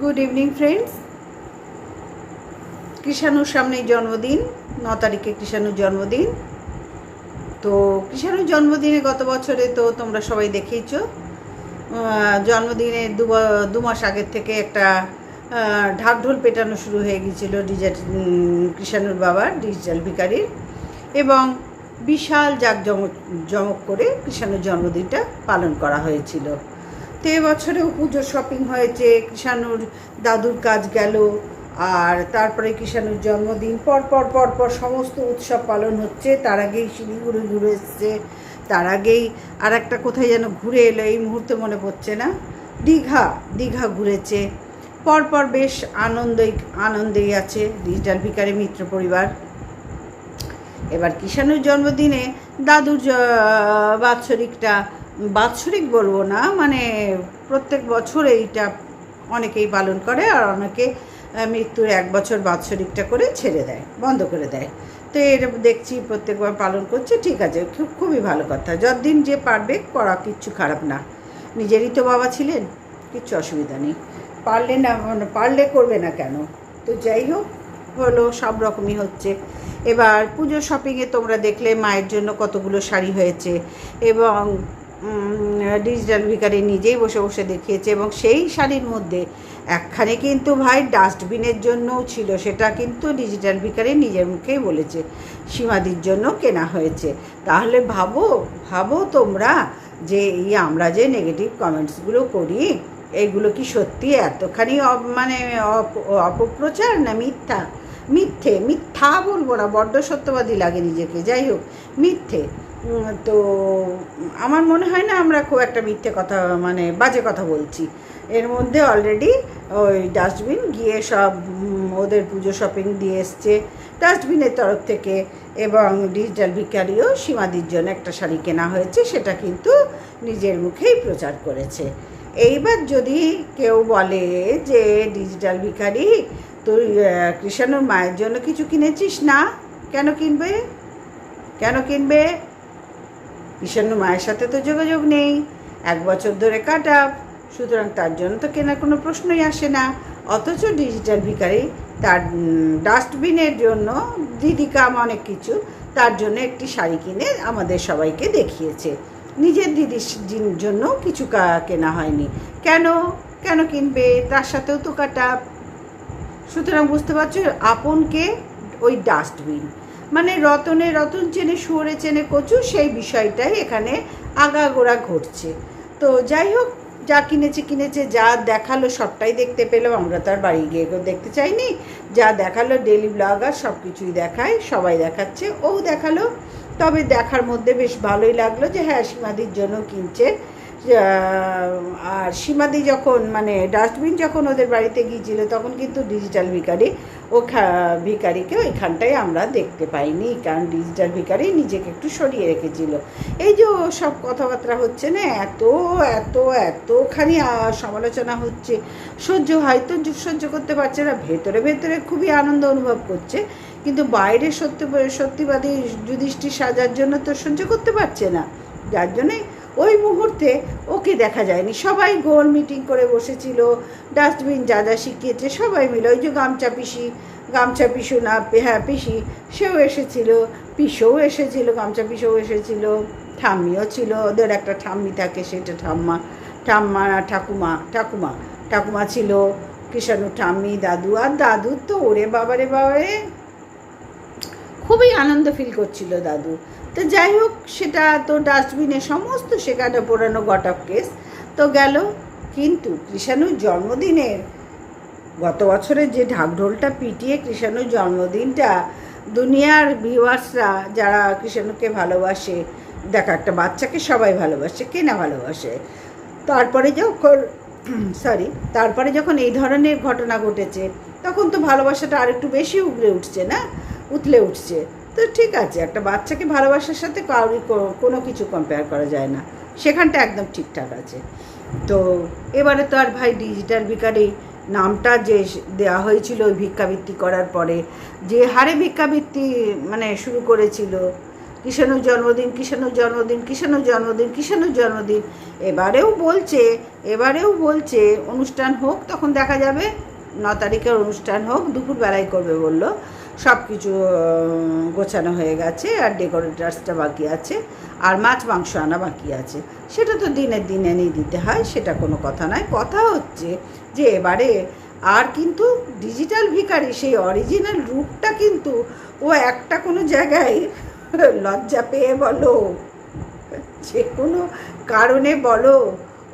Good evening friends কৃষাণুর সামনেই জন্মদিন, ন তারিখে কৃষাণুর জন্মদিন। তো কৃষাণুর জন্মদিনে গত বছরে তো তোমরা সবাই দেখেইছ জন্মদিনে দু মাস আগের থেকে একটা ঢাকঢোল পেটানো শুরু হয়ে গিয়েছিল ডিজিটাল কৃষাণুর বাবার, ডিজিটাল ভিকারির। এবং বিশাল জাঁকজমক, জমক করে কৃষাণুর জন্মদিনটা পালন করা হয়েছিল। তো এবছরেও পুজো শপিং হয়েছে কৃষাণুর দাদুর কাজ গেল, আর তারপরে কৃষাণুর জন্মদিন, পর পর পর পর সমস্ত উৎসব পালন হচ্ছে। তার আগেই শিলিগুড়ি ঘুরে এসছে। তার আগেই আর একটা কোথায় যেন ঘুরে এলো, এই মুহূর্তে মনে পড়ছে না। দীঘা দীঘা ঘুরেছে। পর পর বেশ আনন্দই, আনন্দেই আছে ডিজিটাল ভিকারি মিত্র পরিবার। এবার কিষাণুর জন্মদিনে দাদুর বাৎসরিকটা বাৎসরিক বলব না মানে প্রত্যেক বছর এইটা অনেকেই পালন করে আর অনেকে মৃত্যুর এক বছর বাৎসরিকটা করে ছেড়ে দেয়, বন্ধ করে দেয়। তো এটা দেখছি প্রত্যেকবার পালন করছে, ঠিক আছে, খুব, খুবই ভালো কথা। যতদিন যে পারবে করা কিচ্ছু খারাপ না। নিজেরই তো বাবা ছিলেন, কিচ্ছু অসুবিধা নেই। পারলে না মানে পারলে করবে না কেন? তো যাই হোক, হলো, সব রকমই হচ্ছে। এবার পুজো শপিংয়ে তোমরা দেখলে মায়ের জন্য কতগুলো শাড়ি হয়েছে এবং ডিজিটাল ভিকারি নিজেই বসে বসে দেখিয়েছে এবং সেই শাড়ির মধ্যে একখানে কিন্তু ভাই ডাস্টবিনের জন্যও ছিল, সেটা কিন্তু ডিজিটাল ভিকারি নিজের মুখেই বলেছে, সীমাদির জন্য কেনা হয়েছে। তাহলে ভাবো ভাবো তোমরা যে এই আমরা যে নেগেটিভ কমেন্টসগুলো করি এইগুলো কি সত্যি এতখানি মানে অপ- অপপ্রচার না মিথ্যা? মিথ্যে, মিথ্যা বলব না, বড্ড সত্যবাদী লাগে নিজেকে। যাই হোক, মিথ্যে। তো আমার মনে হয় না আমরা খুব একটা মিথ্যে কথা মানে বাজে কথা বলছি। এর মধ্যে অলরেডি ওই ডাস্টবিন গিয়ে সব ওদের পুজো শপিং দিয়ে এসছে। ডাস্টবিনের তরফ থেকে এবং ডিজিটাল ভিকারিও সীমাদির জন্য একটা শাড়ি কেনা হয়েছে, সেটা কিন্তু নিজের মুখেই প্রচার করেছে। এইবার যদি কেউ বলে যে ডিজিটাল ভিখারি, তুই কৃষাণুর মায়ের জন্য কিছু কিনেছিস না? কেন কিনবে? কেন কিনবে? কৃষাণুর মায়ের সাথে তো যোগাযোগ নেই। এক বছর ধরে কাটা সুতরাং তার জন্য তো কেনার কোনো প্রশ্নই আসে না। অথচ ডিজিটাল ভিখারি তার ডাস্টবিনের জন্য দিদি কাম অনেক কিছু, তার জন্য একটি শাড়ি কিনে আমাদের সবাইকে দেখিয়েছে। নিজের দিদির জন্য কিছু কেনা হয়নি। কেন? কেন কিনবে? তার সাথেও তো কাটা সুতরাং বুঝতে পারছ আপনকে ওই ডাস্টবিন। মানে রতনে রতন চেনে শুয়োরে চেনে কচু, সেই বিষয়টাই এখানে আগাগোড়া ঘটছে। তো যাই হোক, যা কিনেছে কিনেছে, যা দেখাল সবটাই দেখতে পেলাম। আমরা তো আর বাড়ি গিয়ে দেখতে চাইনি। যা দেখাল ডেলি ব্লগার সব কিছুই দেখায়, সবাই দেখাচ্ছে, ও দেখাল। তবে দেখার মধ্যে বেশ ভালোই লাগল যে হ্যাঁ সীমাদির জন্য কিনছে আর সীমাদি যখন মানে ডাস্টবিন যখন ওদের বাড়িতে গিয়েছিল, তখন কিন্তু ডিজিটাল ভিকারি ও ভিকারিকে ওইখানটায় আমরা দেখতে পাইনি, কারণ ডিজিটাল ভিকারি নিজেকে একটু সরিয়ে রেখেছিল। এই যে সব কথাবার্তা হচ্ছে না, এত এত, এতখানি সমালোচনা হচ্ছে, সহ্য হয়তো সহ্য করতে পারছে না, ভেতরে ভেতরে খুবই আনন্দ অনুভব করছে, কিন্তু বাইরে সত্য, সত্যিবাদী যুধিষ্ঠির সাজার জন্য তো সহ্য করতে পারছে না, যার জন্যে ওই মুহূর্তে ওকে দেখা যায়নি। সবাই গোল মিটিং করে বসেছিল। ডাস্টবিন যা যা শিখিয়েছে সবাই মিলে ওই যে গামছা পিসি, গামছা পিসু না হ্যাঁ পিসি, সেও এসেছিল। পিসেও এসেছিল, গামছা পিসেও এসেছিল। ঠাম্মিও ছিল। ওদের একটা ঠাম্মি থাকে, সেটা ঠাম্মা। ঠাম্মা না ঠাকুমা ঠাকুমা। ঠাকুমা ছিল কিষাণু ঠাম্মি, দাদু। আর দাদুর তো ওরে বাবারে বাবারে খুবই আনন্দ ফিল করছিল দাদু। তো যাই হোক, সেটা তো ডাস্টবিনে সমস্ত সেখানে পোড়ানো গটক কেস তো গেল। কিন্তু কৃষাণুর জন্মদিনের, গত বছরের যে ঢাকঢোলটা পিটিয়ে কৃষাণুর জন্মদিনটা, দুনিয়ার ভিউয়ার্সরা যারা কৃষাণুকে ভালোবাসে, দেখা একটা বাচ্চাকে সবাই ভালোবাসে, কে না ভালোবাসে? তারপরে যখন সরি তারপরে যখন এই ধরনের ঘটনা ঘটেছে, তখন তো ভালোবাসাটা আরেকটু বেশি উগড়ে উঠছে না? উতলে উঠছে। তো ঠিক আছে, একটা বাচ্চাকে ভালোবাসার সাথে কাউরি কোনো কিছু কম্পেয়ার করা যায় না। সেখানটা একদম ঠিকঠাক আছে। তো এবারে তো আর ভাই ডিজিটাল ভিকারি নামটা যে দেওয়া হয়েছিল ওই ভিক্ষাবৃত্তি করার পরে, যে হারে ভিক্ষাবৃত্তি মানে শুরু করেছিল, কিষাণুর জন্মদিন কিষাণুর জন্মদিন কিষাণুর জন্মদিন কিষাণুর জন্মদিন, এবারেও বলছে এবারেও বলছে, অনুষ্ঠান হোক, তখন দেখা যাবে, ন তারিখের অনুষ্ঠান হোক, দুপুরবেলায় করবে বলল। সব কিছু গোছানো হয়ে গেছে আর ডেকোরেটার্সটা বাকি আছে আর মাছ, মাংস আনা বাকি আছে। সেটা তো দিনের দিন এনেই দিতে হয়, সেটা কোনো কথা নয়। কথা হচ্ছে যে এবারে আর কিন্তু ডিজিটাল ভিখারি, সেই অরিজিনাল রূপটা কিন্তু ও একটা কোনো জায়গায় লজ্জা পেয়ে বলো, যে কোনো কারণে বলো,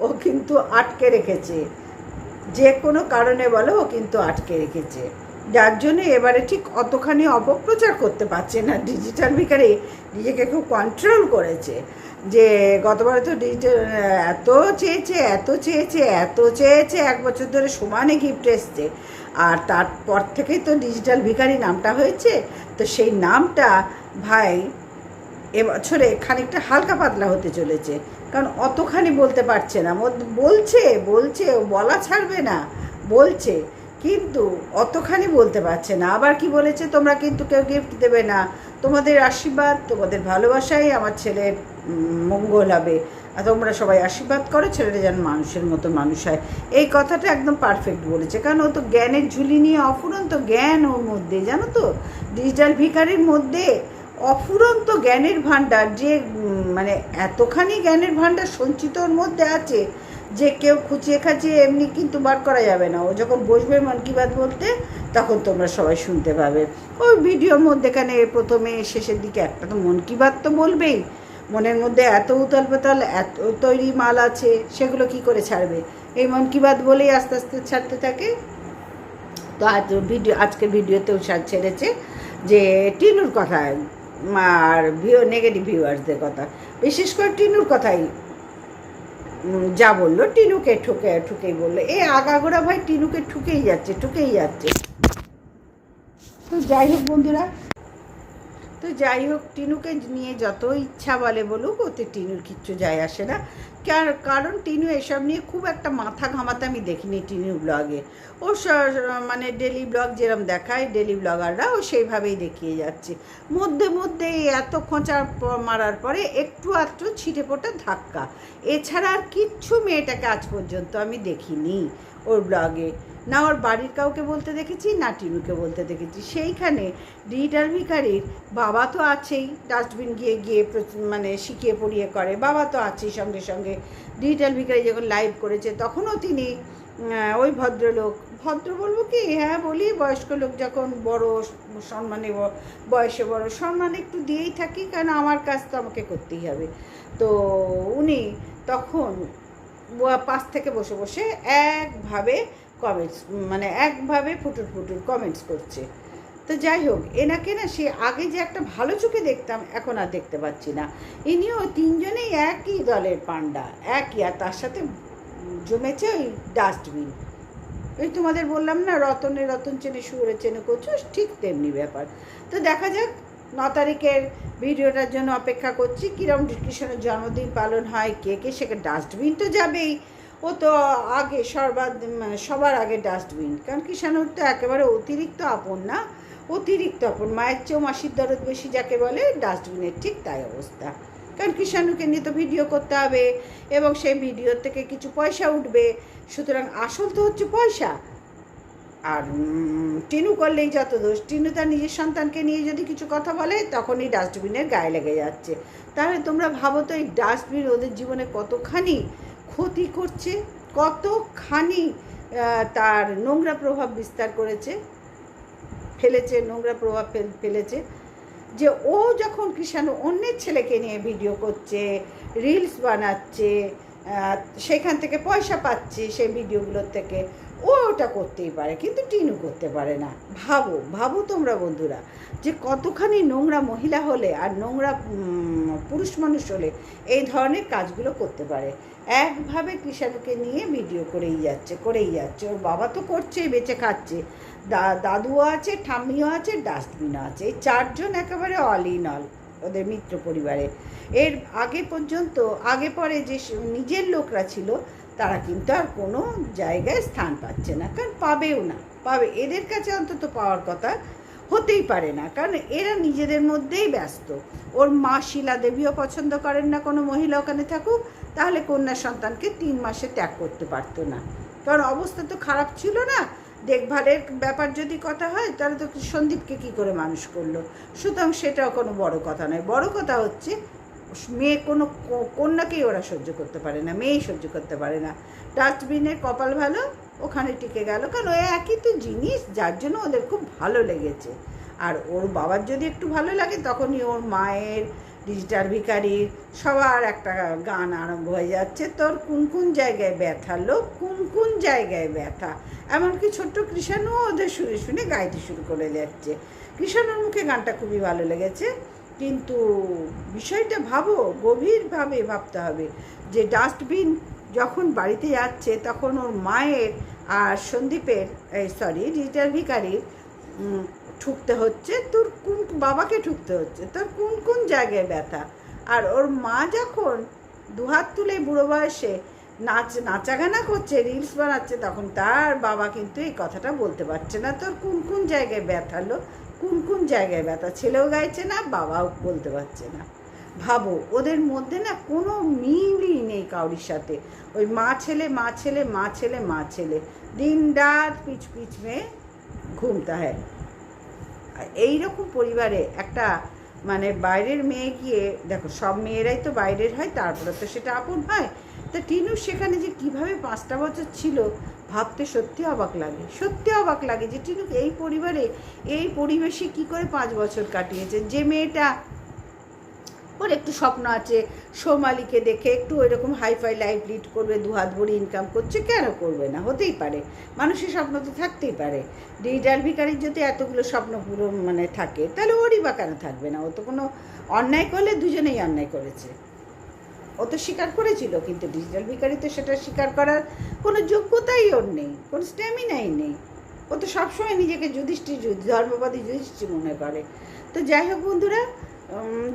ও কিন্তু আটকে রেখেছে। যে কোনো কারণে বলো, ও কিন্তু আটকে রেখেছে। যার জন্য এবারে ঠিক অতখানি অপপ্রচার করতে পারছে না। ডিজিটাল ভিকারে নিজেকে খুব কন্ট্রোল করেছে যে গতবারে তো ডিজিটাল এত চেয়েছে এত চেয়েছে এত চেয়েছে, এক বছর ধরে সমানে গিফট এসছে। আর তারপর থেকেই তো ডিজিটাল ভিখারি নামটা হয়েছে। তো সেই নামটা ভাই এবছরে খানিকটা হালকা পাতলা হতে চলেছে। কারণ অতখানি বলতে পারছে না। বলছে বলছে, বলা ছাড়বে না। বলছে। কিন্তু অতখানি বলতে পারছে না। আবার কি বলেছে? তোমরা কিন্তু কেউ গিফট দেবে না। তোমাদের আশীর্বাদ, তোমাদের ভালোবাসাই আমার ছেলের মঙ্গল হবে। আর তোমরা সবাই আশীর্বাদ করো, ছেলেটা যেন মানুষের মতো মানুষ হয়। এই কথাটা একদম পারফেক্ট বলেছে। কারণ ও তো জ্ঞানের ঝুলি নিয়ে অফুরন্ত জ্ঞান ওর মধ্যে, জানো তো? ডিজিটাল ভিকারির মধ্যে অফুরন্ত জ্ঞানের ভাণ্ডার, যে মানে এতখানি জ্ঞানের ভাণ্ডার সঞ্চিত ওর মধ্যে আছে যে কেউ খুঁচিয়ে খাচিয়ে এমনি কিন্তু বার করা যাবে না। ও যখন বসবে মন কি বাত বলতে, তখন তোমরা সবাই শুনতে পাবে। ওই ভিডিওর মধ্যেখানে প্রথমে শেষের দিকে একটা তো মন কি বাত তো বলবেই। মনের মধ্যে এত উতাল পাতাল, এত তৈরি মাল আছে, সেগুলো কি করে ছাড়বে? এই মন কি বাত বলেই আস্তে আস্তে ছাড়তে থাকে। তো আজ ভিডিও, আজকের ভিডিওতেও ছেড়েছে যে টিনুর কথা আর ভিউ নেগেটিভ ভিউয়ার্সদের কথা। বিশেষ করে টিনুর কথাই যা বলল, টিনুকে ঠুকে, ঠুকেই বলল। এ আগাগোড়া ভাই, টিনুকে ঠুকেই যাচ্ছে ঠুকেই যাচ্ছে। তো যাই হোক বন্ধুরা তো যাই হোক, টিনুকে নিয়ে যত ইচ্ছা বলে বলুক, ওতে টিনুর কিচ্ছু যায় আসে না। কার- কারণ টিনু এসব নিয়ে খুব একটা মাথা ঘামাতে আমি দেখিনি টিনুর ব্লগে। ও মানে ডেলি ব্লগ যেরকম দেখায়, ডেলি ব্লগাররা ও সেইভাবেই দেখিয়ে যাচ্ছে। মধ্যে মধ্যে এত খোঁচা মারার পরে একটু আধটু ছিটে পোটা ধাক্কা। এছাড়া আর কিচ্ছু মেয়েটাকে আজ পর্যন্ত আমি দেখিনি ওর ব্লগে। না ওর বাড়ির কাউকে বলতে দেখেছি, না টিনুকে বলতে দেখেছি। সেইখানে ডিজিটাল ভিকারির বাবা তো আছেই, ডাস্টবিন গিয়ে গিয়ে মানে শিখিয়ে পড়িয়ে করে। বাবা তো আছেই সঙ্গে সঙ্গে। ডিজিটাল ভিকারি যখন লাইভ করেছে, তখনও তিনি ওই ভদ্রলোক, ভদ্র বলব কি? হ্যাঁ বলি, বয়স্ক লোক যখন বড়, সম্মানে বয়সে বড়, সম্মান একটু দিয়েই থাকি কারণ আমার কাজ তো আমাকে করতেই হবে। তো উনি তখন পাশ থেকে বসে বসে একভাবে কমেন্টস মানে একভাবে ফুটুর ফুটুর কমেন্টস করছে। তো যাই হোক, এনাকে না সে আগে যে একটা ভালো চোখে দেখতাম, এখন আর দেখতে পাচ্ছি না। ইনিও তিনজনেই একই দলের পান্ডা, একই, আর তার সাথে জমেছে ওই ডাস্টবিন ওই তোমাদের বললাম না, রতনে রতন চেনে শুয়োরে চেনে করছ, ঠিক তেমনি ব্যাপার। তো দেখা যাক, ন তারিখের ভিডিওটার জন্য অপেক্ষা করছি, কিরম কৃষ্ণের জন্মদিন পালন হয়, কে কে সেখানে ডাস্টবিন তো যাবেই। ও তো আগে সর্বাদ সবার আগে ডাস্টবিন। কারণ কিষাণুর তো একেবারে অতিরিক্ত আপন না। অতিরিক্ত আপন। মায়ের চেয়েও মাসির দরদ বেশি যাকে বলে ডাস্টবিনের ঠিক তাই অবস্থা। কারণ কিষাণুকে নিয়ে তো ভিডিও করতে হবে এবং সেই ভিডিও থেকে কিছু পয়সা উঠবে। সুতরাং আসল তো হচ্ছে পয়সা। আর টিনু করলেই যত দোষ। টিনু তার নিজের সন্তানকে নিয়ে যদি কিছু কথা বলে, তখনই ডাস্টবিনের গায়ে লেগে যাচ্ছে। তাহলে তোমরা ভাবো তো এই ডাস্টবিন ওদের জীবনে কতখানি ক্ষতি করছে, কতখানি তার নোংরা প্রভাব বিস্তার করেছে, ফেলেছে, নোংরা প্রভাব ফেল- ফেলেছে, যে ও যখন কৃষাণু অন্যের ছেলেকে নিয়ে ভিডিও করছে, রিলস বানাচ্ছে সেখান থেকে পয়সা পাচ্ছে সেই ভিডিওগুলোর থেকে ও ওটা করতেই পারে, কিন্তু টিনু করতে পারে না। ভাবো ভাবো তোমরা বন্ধুরা, যে কতখানি নোংরা মহিলা হলে আর নোংরা পুরুষ মানুষ হলে এই ধরনের কাজগুলো করতে পারে। একভাবে কৃষাণুকে নিয়ে ভিডিও করেই যাচ্ছে করেই যাচ্ছে। ওর বাবা তো করছেই, বেঁচে খাচ্ছে। দা, দাদুও আছে, ঠাম্মিও আছে, ডাস্টবিনও আছে। এই চারজন একেবারে অল ইন অল ওদের মিত্র পরিবারে। এর আগে পর্যন্ত, আগে পরে যে নিজের লোকরা ছিল তারা কিন্তু আর কোনো জায়গায় স্থান পাচ্ছে না, কারণ পাবেও না। পাবে, এদের কাছে অন্তত পাওয়ার কথা হতেই পারে না, কারণ এরা নিজেদের মধ্যেই ব্যস্ত। ওর মা শিলা দেবীও পছন্দ করেন না কোনো মহিলা ওখানে থাকুক, তাহলে কন্যা সন্তানকে তিন মাসে ত্যাগ করতে পারতো না। কারণ অবস্থা তো খারাপ ছিল না। দেখভালের ব্যাপার যদি কথা হয়, তাহলে তো সন্দীপকে কী করে মানুষ করল? সুতরাং সেটাও কোনো বড় কথা নয়। বড় কথা হচ্ছে মেয়ে কোনো কন্যাকেই ওরা সহ্য করতে পারে না, মেয়েই সহ্য করতে পারে না। ডাস্টবিনের কপাল ভালো, ওখানে টিকে গেল। কারণ ওই একই তো জিনিস, যার জন্য ওদের খুব ভালো লেগেছে। আর ওর বাবার যদি একটু ভালো লাগে, তখনই ওর মায়ের ডিজিটাল ভিকারির সবার একটা গান আরম্ভ হয়ে যাচ্ছে। তোর কোন কোন জায়গায় ব্যথা লোক, কোন কোন জায়গায় ব্যথা? এমনকি ছোট্ট কৃষাণও ওদের শুনে শুনে গাইতে শুরু করে যাচ্ছে কৃষাণুর মুখে গানটা খুবই ভালো লেগেছে। কিন্তু বিষয়টা ভাবো, গভীরভাবে ভাবতে হবে যে ডাস্টবিন যখন বাড়িতে যাচ্ছে তখন ওর মায়ের আর সন্দীপের সরি রিটার ভিকারির ঠুকতে হচ্ছে। তোর কোন, বাবাকে ঠুকতে হচ্ছে? তোর কোন কোন জায়গায় ব্যথা? আর ওর মা যখন দুহাত তুলে বুড়ো বয়সে নাচ, নাচাগানা করছে রিলস বানাচ্ছে, তখন তার বাবা কিন্তু এই কথাটা বলতে পারছে না। তোর কোন কোন জায়গায় ব্যথা ব্যথালো কোন কোন জায়গায় ব্যথা? ছেলেও গাইছে না, বাবাও বলতে পারছে না। ভাবো, ওদের মধ্যে না কোনো মিলই নেই কাউরির সাথে। ওই মা ছেলে মা ছেলে মা ছেলে মা ছেলে। দিন রাত পিছ পিছ মেয়ে ঘুমতা হয়। আর এইরকম পরিবারে একটা মানে বাইরের মেয়ে গিয়ে, দেখো, সব মেয়েরাই তো বাইরের হয়, তারপরে তো সেটা আপন হয়। তা টিনু সেখানে যে কীভাবে পাঁচটা বছর ছিল ভাবতে সত্যি অবাক লাগে, সত্যি অবাক লাগে যে টিনু এই পরিবারে, এই পরিবেশে কি করে পাঁচ বছর কাটিয়েছে যে মেয়েটা, ওর একটু স্বপ্ন আছে, সোমালিকে দেখে একটু ওইরকম হাইফাই লাইফ লিড করবে দু হাত ভরি ইনকাম করছে, কেন করবে না? হতেই পারে। মানুষের স্বপ্ন তো থাকতেই পারে। ডিজিটাল ভিকারির যদি এতগুলো স্বপ্ন পুরো মানে থাকে, তাহলে ওরই বা কেন থাকবে না? ও তো কোনো অন্যায় করলে দুজনেই অন্যায় করেছে। ও তো স্বীকার করেছিল, কিন্তু ডিজিটাল ভিকারি তো সেটা স্বীকার করার কোনো যোগ্যতাই ওর নেই, কোনো স্ট্যামিনাই নেই। ও তো সবসময় নিজেকে যুধিষ্ঠির যুধ- ধর্মবাদী যুধিষ্ঠির মনে করে। তো যাই হোক বন্ধুরা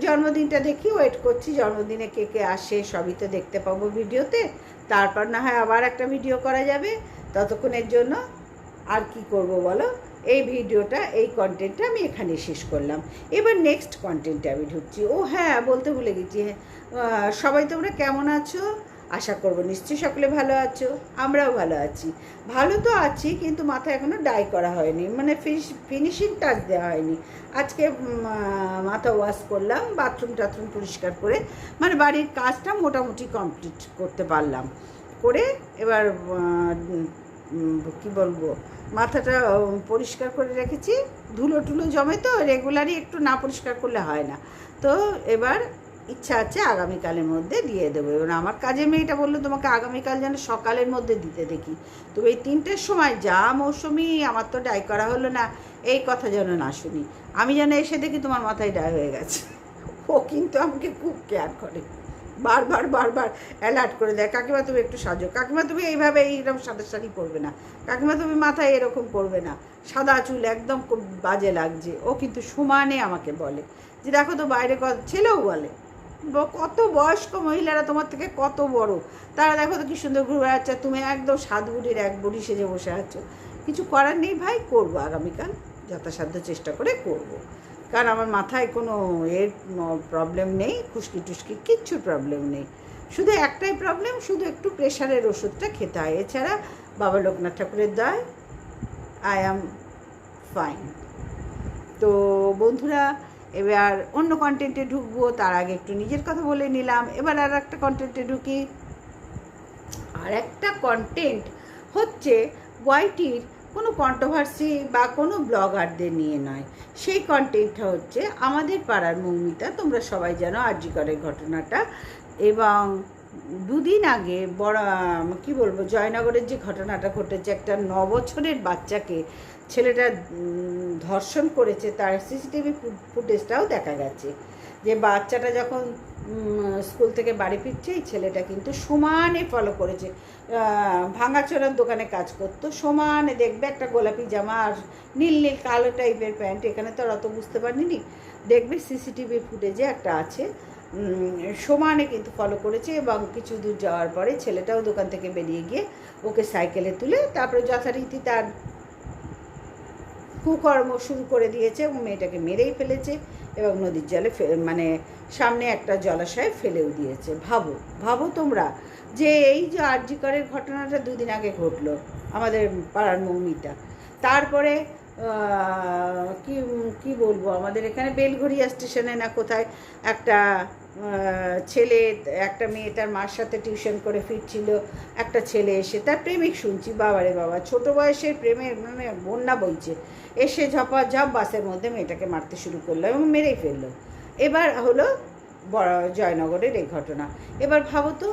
জন্মদিনটা দেখি ওয়েট করছি, জন্মদিনে কে কে আসে সবই তো দেখতে পাবো ভিডিওতে। তারপর না হয় আবার একটা ভিডিও করা যাবে, ততক্ষণের জন্য আর কি করব বলো? এই ভিডিওটা এই কন্টেন্টটা আমি এখানে শেষ করলাম। এবার নেক্সট কন্টেন্টে আমি ঢুকছি। ও হ্যাঁ বলতে ভুলে গেছি। আহ, সবাই তোমরা কেমন আছো? আশা করব নিশ্চয়ই সকলে ভালো আছো। আমরাও ভালো আছি। ভালো তো আছি কিন্তু মাথা এখনও ডাই করা হয়নি। মানে ফিনিশ ফিনিশিং টাচ দেওয়া হয়নি। আজকে মাথা ওয়াশ করলাম বাথরুম টাথরুম পরিষ্কার করে মানে বাড়ির কাজটা মোটামুটি কমপ্লিট করতে পারলাম। করে এবার কি বলব, মাথাটা পরিষ্কার করে রেখেছি। ধুলো টুলো জমে তো রেগুলারই একটু না পরিষ্কার করলে হয় না। তো এবার ইচ্ছা আছে আগামীকালের মধ্যে দিয়ে দেবো। এবার আমার কাজে মেয়েটা বলল, তোমাকে আগামীকাল যেন সকালের মধ্যে দিতে দেখি। তো এই তিনটের সময় যা মৌসুমি, আমার তো ডাই করা হলো না, এই কথা যেন না শুনি। আমি যেন এসে দেখি তোমার মাথায় ডাই হয়ে গেছে। ও কিন্তু আমাকে খুব কেয়ার করে। বারবার বারবার অ্যালার্ট করে দেয়। কাকিমা তুমি একটু সাজো। কাকিমা তুমি এইভাবে এইরকম সাদা শাড়ি পরবে না। কাকিমা তুমি মাথায় এরকম করবে না। সাদা চুল একদম বাজে লাগছে। ও কিন্তু সমানে আমাকে বলে যে, দেখো তো বাইরে কত ছেলেও বলে কত বয়স্ক মহিলারা তোমার থেকে কত বড়। তারা দেখো তো কি সুন্দর ঘুরে বেড়াচ্ছে। তুমি একদম সাত বুড়ির এক বুড়ি সেজে বসে আছো। কিছু করার নেই ভাই, করব আগামীকাল। যথাসাধ্য চেষ্টা করে করব। কারণ আমার মাথায় কোনো এর প্রবলেম নেই, খুশকি টুসকি কিচ্ছু প্রবলেম নেই। শুধু একটাই প্রবলেম শুধু একটু প্রেশারের ওষুধটা খেতে হয়। এছাড়া বাবা লোকনাথ ঠাকুরের দয় আই অ্যাম ফাইন তো বন্ধুরা, এবার অন্য কন্টেন্টে ঢুকবো, তার আগে একটু নিজের কথা বলে নিলাম। এবার আর একটা কন্টেন্টে ঢুকি। আর একটা কন্টেন্ট হচ্ছে ওয়াইটির কোনো কন্ট্রোভার্সি বা কোনো ব্লগারদের নিয়ে নয়। সেই কন্টেন্টটা হচ্ছে আমাদের পাড়ার মৌমিতা, তোমরা সবাই জানো আরজিকরের ঘটনাটা। এবং দুদিন আগে বড়, কি বলব, জয়নগরের যে ঘটনাটা ঘটেছে, একটা ন বছরের বাচ্চাকে ছেলেটা ধর্ষণ করেছে, তার সিসিটিভি ফুটেজটাও দেখা গেছে। যে বাচ্চাটা যখন স্কুল থেকে বাড়ি ফিরছে, এই ছেলেটা কিন্তু সমানে ফলো করেছে। ভাঙাচোরার দোকানে কাজ করতো, সমানে দেখবে একটা গোলাপি জামা আর নীল নীল কালো টাইপের প্যান্ট, এখানে তো আর অত বুঝতে পারিনি। দেখবে সিসিটিভি ফুটেজে একটা আছে। সমানে কিন্তু ফলো করেছে এবং কিছু দূর যাওয়ার পরে ছেলেটাও দোকান থেকে বেরিয়ে গিয়ে ওকে সাইকেলে তুলে তারপরে যথারীতি তার কুকর্ম শুরু করে দিয়েছে এবং মেয়েটাকে মেরেই ফেলেছে এবং নদীর জলে মানে সামনে একটা জলাশয়ে ফেলেও দিয়েছে। ভাবো ভাবো তোমরা যে এই যে আরজিকরের ঘটনাটা দুদিন আগে ঘটলো আমাদের পাড়ার মৌমিতা। তারপরে কি কি বলব, আমাদের এখানে বেলঘড়িয়া স্টেশনে না কোথায় একটা ছেলে, একটা মেয়ে তার মার সাথে টিউশন করে ফিরছিল, একটা ছেলে এসে তার প্রেমিক শুনছি, বাবারে বাবা, ছোট বয়সের প্রেমের মানে বন্যা বইছে। এসে ঝপা ঝপ বাসের মধ্যে মেয়েটাকে মারতে শুরু করল এবং মেরেই ফেলল। এবার হলো জয়নগরের এই ঘটনা। এবার ভাবো তো,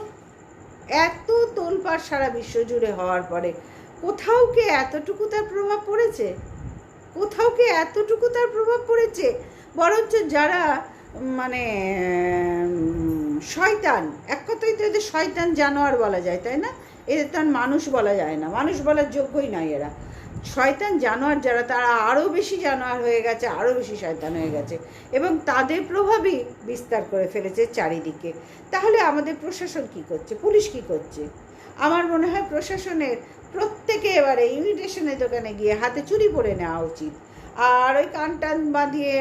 এত তোলপাড় সারা বিশ্ব জুড়ে হওয়ার পরে কোথাও কি এতটুকু তার প্রভাব পড়েছে? কোথাও কি এতটুকু তার প্রভাব পড়েছে? বরঞ্চ যারা মানে শয়তান, এক কথাই তো এদের শয়তান জানোয়ার বলা যায়, তাই না? এদের তার মানুষ বলা যায় না। মানুষ বলার যোগ্যই নয় এরা। শয়তান জানোয়ার যারা, তারা আরও বেশি জানোয়ার হয়ে গেছে আরও বেশি শয়তান হয়ে গেছে এবং তাদের প্রভাবই বিস্তার করে ফেলেছে চারিদিকে। তাহলে আমাদের প্রশাসন কি করছে? পুলিশ কি করছে? আমার মনে হয় প্রশাসনের প্রত্যেকে এবারে ইমিটেশনের দোকানে গিয়ে হাতে চুরি পরে নেওয়া উচিত। আর ওই কান টান বাঁধিয়ে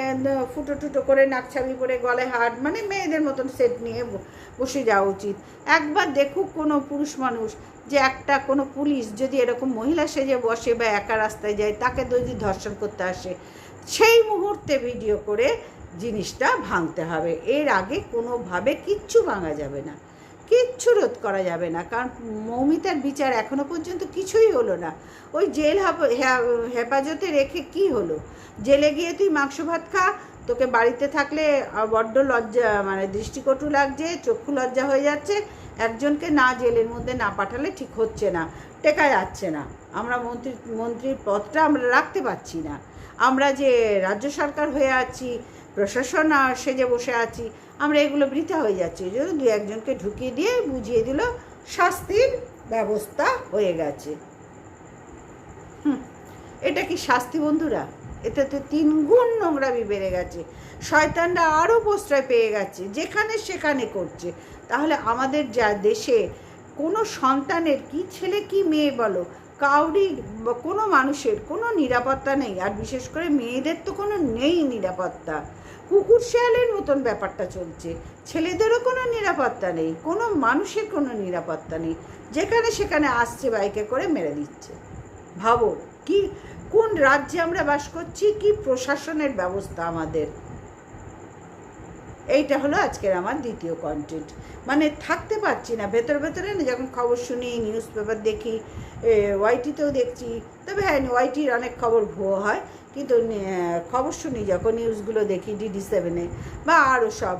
ফুটো টুটো করে, নাকছাবি পরে, গলায় হাট মানে মেয়েদের মতন সেট নিয়ে বসে যাওয়া উচিত। একবার দেখুক কোনো পুরুষ মানুষ যে একটা, কোনো পুলিশ যদি এরকম মহিলা সেজে বসে বা একা রাস্তায় যায়, তাকে যদি ধর্ষণ করতে আসে, সেই মুহূর্তে ভিডিও করে জিনিসটা ভাঙতে হবে। এর আগে কোনোভাবে কিচ্ছু ভাঙা যাবে না। কিচ্ছু রোধ করা যাবে না। কারণ মৌমিতার বিচার এখনও পর্যন্ত কিছুই হলো না। ওই জেল হেফাজতে রেখে কি হলো? জেলে গিয়ে তুই মাংস ভাত খা, তোকে বাড়িতে থাকলে বড্ড লজ্জা মানে দৃষ্টিকটু লাগছে, চক্ষু লজ্জা হয়ে যাচ্ছে, একজনকে না জেলের মধ্যে না পাঠালে ঠিক হচ্ছে না, টেকা যাচ্ছে না। আমরা মন্ত্রী, মন্ত্রীর পদটা আমরা রাখতে পারছি না। আমরা যে রাজ্য সরকার হয়ে আছি, প্রশাসন সেজে বসে আছি আমরা এগুলো বৃথা হয়ে যাচ্ছে এই জন্য দু একজনকে ঢুকিয়ে দিয়ে বুঝিয়ে দিল, শাস্তির ব্যবস্থা হয়ে গেছে। এটা কি শাস্তি বন্ধুরা? এতে তো তিন গুণ নোংরামি বেড়ে গেছে। শয়তানরা আরও প্রশ্রয় পেয়ে গেছে, যেখানে সেখানে করছে। তাহলে আমাদের যা দেশে কোনো সন্তানের কি ছেলে কি মেয়ে বলো, কাউরি কোনো মানুষের কোনো নিরাপত্তা নেই। আর বিশেষ করে মেয়েদের তো কোনো নেই নিরাপত্তা। কুকুর শেয়ালের মতন ব্যাপারটা চলছে। ছেলেদেরও কোনো নিরাপত্তা নেই, কোনো মানুষের কোনো নিরাপত্তা নেই। যেখানে সেখানে আসছে বাইকে করে মেরে দিচ্ছে। ভাবো, কি, কোন রাজ্যে আমরা বাস করছি, কি প্রশাসনের ব্যবস্থা আমাদের? এইটা হলো আজকের আমার দ্বিতীয় কন্টেন্ট মানে থাকতে পারছি না, ভেতর ভেতরে না যখন খবর শুনি নিউজ পেপার দেখি ওয়াইটিতেও দেখছি। তবে হ্যাঁ ওয়াইটির অনেক খবর ভুয়ো হয়। কিন্তু খবর শুনি, যখন নিউজগুলো দেখি ডিডি সেভেনে বা আরও সব,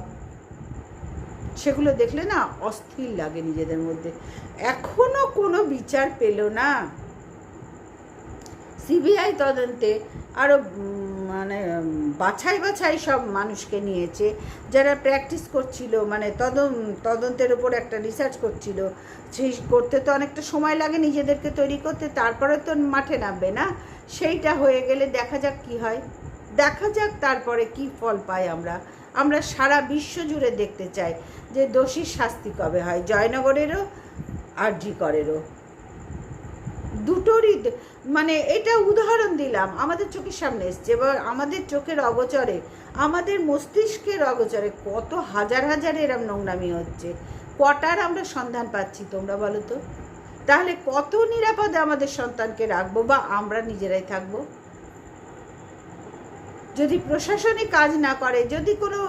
সেগুলো দেখলে না অস্থির লাগে নিজেদের মধ্যে। এখনও কোনো বিচার পেল না। সিবিআই তদন্তে আরও মানে বাছাই বাছাই সব মানুষকে নিয়েছে। যারা প্র্যাকটিস করছিল মানে তদন, তদন্তের উপর একটা রিসার্চ করছিল, সেই করতে তো অনেকটা সময় লাগে নিজেদেরকে তৈরি করতে, তারপরে তো মাঠে নামবে না? সেইটা হয়ে গেলে দেখা যাক কি হয়। দেখা যাক তারপরে কি ফল পাই আমরা। আমরা সারা বিশ্ব জুড়ে দেখতে চাই যে দোষীর শাস্তি কবে হয়, জয়নগরেরও আর জি করেরও দুটোরই মানে এটা উদাহরণ দিলাম, আমাদের চোখের সামনে এসছে। এবার আমাদের চোখের অগোচরে, আমাদের মস্তিষ্কের অগোচরে কত হাজার হাজার এরম নোংরামি হচ্ছে। কটার আমরা সন্ধান পাচ্ছি তোমরা বলো তো? তাহলে কত নিরাপদে আমাদের সন্তানকে রাখব বা আমরা নিজেরাই থাকব? যদি প্রশাসনিক কাজ না করে, যদি কোনো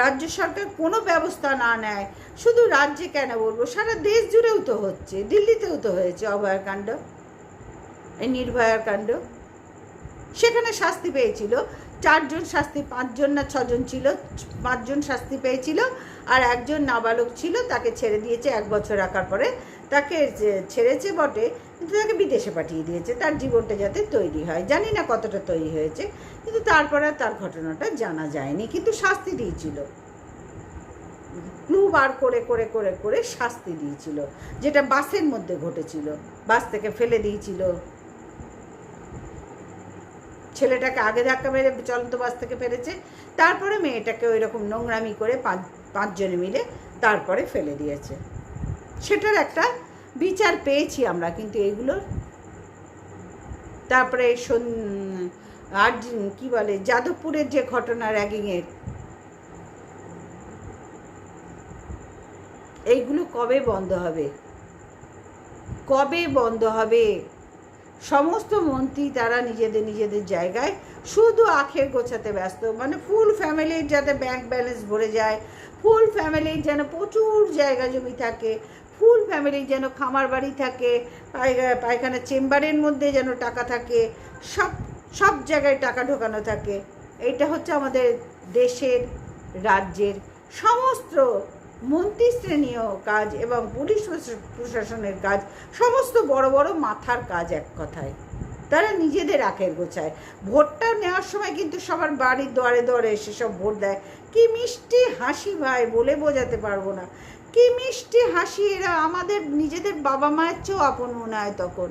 রাজ্য সরকার কোনো ব্যবস্থা না নেয়, শুধু রাজ্যে কেন বলব? সারা দেশ জুড়েও তো হচ্ছে, দিল্লিতেও তো হয়েছে অভয়ার কাণ্ড এই নির্ভয়ার কাণ্ড। সেখানে শাস্তি পেয়েছিল। চারজন শাস্তি, পাঁচজন না ছজন ছিল, পাঁচজন শাস্তি পেয়েছিল আর একজন নাবালক ছিল, তাকে ছেড়ে দিয়েছে এক বছর রাখার পরে। তাকে ছেড়েছে বটে, কিন্তু তাকে বিদেশে পাঠিয়ে দিয়েছে। তার জীবনটা যাতে তৈরি হয়। জানি না কতটা তৈরি হয়েছে, কিন্তু তারপরে তার ঘটনাটা জানা যায়নি, কিন্তু শাস্তি দিয়েছিল। ক্লু বার করে করে করে করে শাস্তি দিয়েছিল, যেটা বাসের মধ্যে ঘটেছিল। বাস থেকে ফেলে দিয়েছিল। ছেলেটাকে আগে ধাক্কা মেরে চলন্ত বাস থেকে ফেলেছে, তারপরে মেয়েটাকে ওই রকম নোংরামি করে পাঁচ, পাঁচজনে মিলে তারপরে ফেলে দিয়েছে। সেটার একটা বিচার পেয়েছি আমরা কিন্তু এগুলোর। তারপরে আর কি বলে, যাদবপুরের যে ঘটনা র্যাগিংয়ের, এইগুলো কবে বন্ধ হবে? কবে বন্ধ হবে? সমস্ত মন্ত্রী তারা নিজেদের নিজেদের জায়গায় শুধু আখের গোছাতে ব্যস্ত। মানে ফুল ফ্যামিলির যাতে ব্যাংক ব্যালেন্স ভরে যায় ফুল ফ্যামিলির যেন প্রচুর জায়গা জমি থাকে ফুল ফ্যামিলির যেন খামার বাড়ি থাকে পায়খা- পায়খানা চেম্বারের মধ্যে যেন টাকা থাকে, সব সব জায়গায় টাকা ঢোকানো থাকে। এটা হচ্ছে আমাদের দেশের, রাজ্যের সমস্ত মন্ত্রী শ্রেণীয় কাজ এবং পুলিশ প্রশাসনের কাজ, সমস্ত বড় বড় মাথার কাজ এক কথায়। তারা নিজেদের আখের গোছায়। ভোটটা নেওয়ার সময় কিন্তু সবার বাড়ির দরে দরে এসে সব ভোট দেয়। কি মিষ্টি হাসি ভাই, বলে বোঝাতে পারব না। কি মিষ্টি হাসি এরা, আমাদের নিজেদের বাবা মায়ের চেয়েও আপন মনে হয় তখন।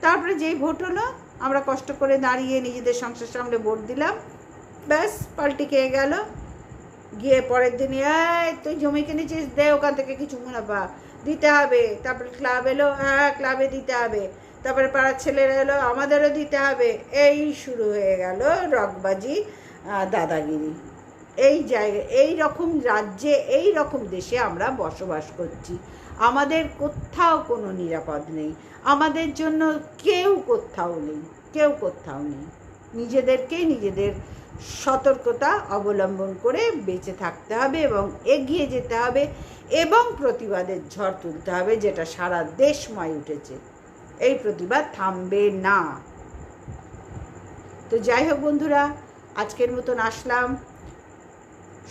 তারপরে যেই ভোট হলো, আমরা কষ্ট করে দাঁড়িয়ে নিজেদের সংসার সামনে ভোট দিলাম। ব্যাস, পাল্টি খেয়ে গেল। গিয়ে পরের দিন, এই, তুই জমি কিনেছিস, দে ওখান থেকে কিছু মুনাফা। দিতে হবে। তারপরে ক্লাব এলো হ্যাঁ ক্লাবে দিতে হবে। তারপরে পাড়ার ছেলেরা এলো, আমাদেরও দিতে হবে। এই শুরু হয়ে গেল রকবাজি দাদাগিরি। এই জায়গা, এই রকম রাজ্যে, এই রকম দেশে আমরা বসবাস করছি। আমাদের কোথাও কোনো নিরাপদ নেই। আমাদের জন্য কেউ কোথাও নেই, কেউ কোথাও নেই। নিজেদেরকেই নিজেদের সতর্কতা অবলম্বন করে বেঁচে থাকতে হবে এবং এগিয়ে যেতে হবে এবং প্রতিবাদের ঝড় তুলতে হবে যেটা সারা দেশময় উঠেছে। এই প্রতিবাদ থামবে না। তো যাই হোক বন্ধুরা, আজকের মতন আসলাম।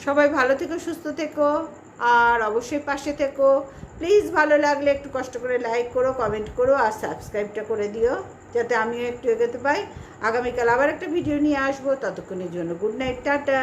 সবাই ভালো থেকো, সুস্থ থেকো, আর অবশ্যই পাশে থেকো। প্লিজ ভালো লাগলে একটু কষ্ট করে লাইক করো, কমেন্ট করো, আর সাবস্ক্রাইবটা করে দিও। যাতে আমিও একটু এগোতে পাই আগামীকাল আবার একটা ভিডিও নিয়ে আসব। ততক্ষণের জন্য গুড নাইট, টাটা।